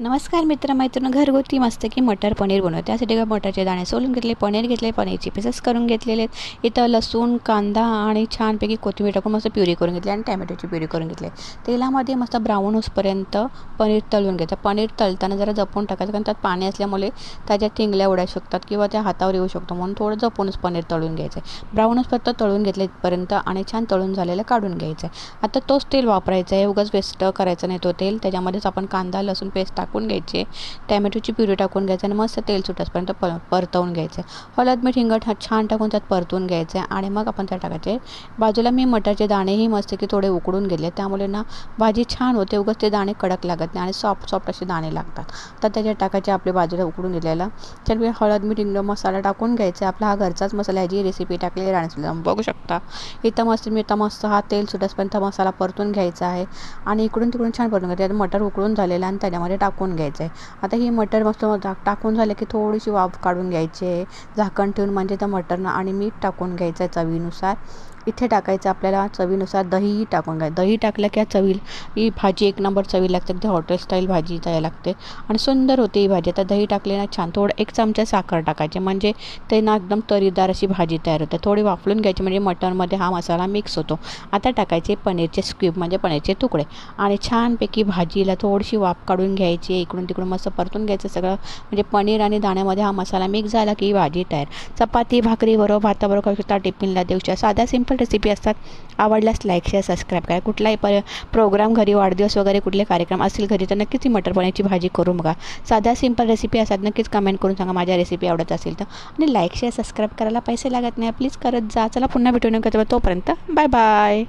नमस्कार मित्रमैत्रिणी घरगुती मस्त की मटर पनीर बनवते. त्यासाठी का मटरचे दाणे सोलून घेतले पनीर घेतले पनीरचे पीसेस करून घेतलेले आहेत. इथं लसूण कांदा आणि छानपैकी कोथिंबीर टाकून मस्त प्युरी करून घेतली आणि टॅमॅटोची प्युरी करून घेतली तेलामध्ये मस्त ब्राऊन होसपर्यंत पनीर तळून घ्यायचं पनीर तळताना जरा जपून टाकायचं कारण त्यात पाणी असल्यामुळे त्याच्या टिंगल्या उडायला शकतात किंवा त्या हातावर येऊ शकतो म्हणून थोडं जपूनच पनीर तळून घ्यायचं आहे. ब्राऊनच फक्त तळून घेतले इथपर्यंत आणि छान तळून झालेलं काढून घ्यायचं आहे. आता तोच तेल वापरायचं आहे. उगाच वेस्ट करायचं नाही तो तेल. त्याच्यामध्येच आपण कांदा लसूण पेस्ट टाकून घ्यायचे. टॅमॅटोची प्युरी टाकून घ्यायचं आणि मस्त तेल सुटसपर्यंत प परतवून घ्यायचं. हळद मीठ हिंगट हा छान टाकून त्यात परतवून घ्यायचं आणि मग आपण त्यात टाकायचे. बाजूला मी मटारचे दाणेही मस्त की थोडे उकडून गेले त्यामुळे ना भाजी छान होते. उगाच ते दाणे कडक लागत नाही आणि सॉफ्ट सॉफ्ट असे दाणे लागतात. तर त्याच्यात टाकायचे आपल्या बाजूला उकडून घेतलेला. त्यानंतर हळद मीठ हिंग मसाला टाकून घ्यायचा. आपला हा घरचाच मसाला ह्याची रेसिपी टाकलेली राहण्यासाठी बघू शकता. इथं मस्त मी इथं मस्त हा तेल सुटसपर्यंत मसाला परतून घ्यायचा आहे. आणि इकडून तिकडून छान परतून घ्यायचं मटर उकळून झालेलं आणि त्याच्यामध्ये टाकून टाकून घ्यायचं आहे आता ही मटर मस्त टाकून झालं की थोडीशी वाफ काढून घ्यायची आहे. झाकण ठेवून म्हणजे त्या मटरनं आणि मीठ टाकून घ्यायचं आहे चवीनुसार. इथे टाकायचं आपल्याला चवीनुसार दहीही टाकून घ्या. दही टाकलं की चवी ही भाजी एक नंबर चवी लागते. अगदी हॉटेल स्टाईल भाजी तयार लागते. आणि सुंदर होते ही भाजी. आता दही टाकले ना छान. थोडं एक चमचा साखर टाकायचे. म्हणजे ते ना एकदम तरीदार अशी भाजी तयार होते. थोडी वाफलून घ्यायची. म्हणजे मटनमध्ये हा मसाला मिक्स होतो. आता टाकायचे पनीरचे स्क्यूब म्हणजे पनीरचे तुकडे. आणि छानपैकी भाजीला थोडीशी वाफ काढून घ्यायची. इकडून तिकडून मस्त परतून घ्यायचं सगळं. म्हणजे पनीर आणि दाण्यामध्ये हा मसाला मिक्स झाला की भाजी तयार. चपाती भाकरीबरोबर भाताबरोबर करू शकता. टिफिनला देऊ शकता साध्या सिंपल रेसिपी असतात. आवडल्यास लाईक शेअर सबस्क्राईब करा. कुठलाही प प्रोग्राम घरी वाढदिवस वगैरे कुठले कार्यक्रम असतील घरी तर नक्कीच ती मटर पनीरची भाजी करू बघा. साध्या सिंपल रेसिपी असतात. नक्कीच कमेंट करून सांगा माझ्या रेसिपी आवडत असेल तर. आणि लाईक शेअर सबस्क्राईब करायला पैसे लागत नाही. प्लीज करत जा. चला पुन्हा भेटून तोपर्यंत बाय बाय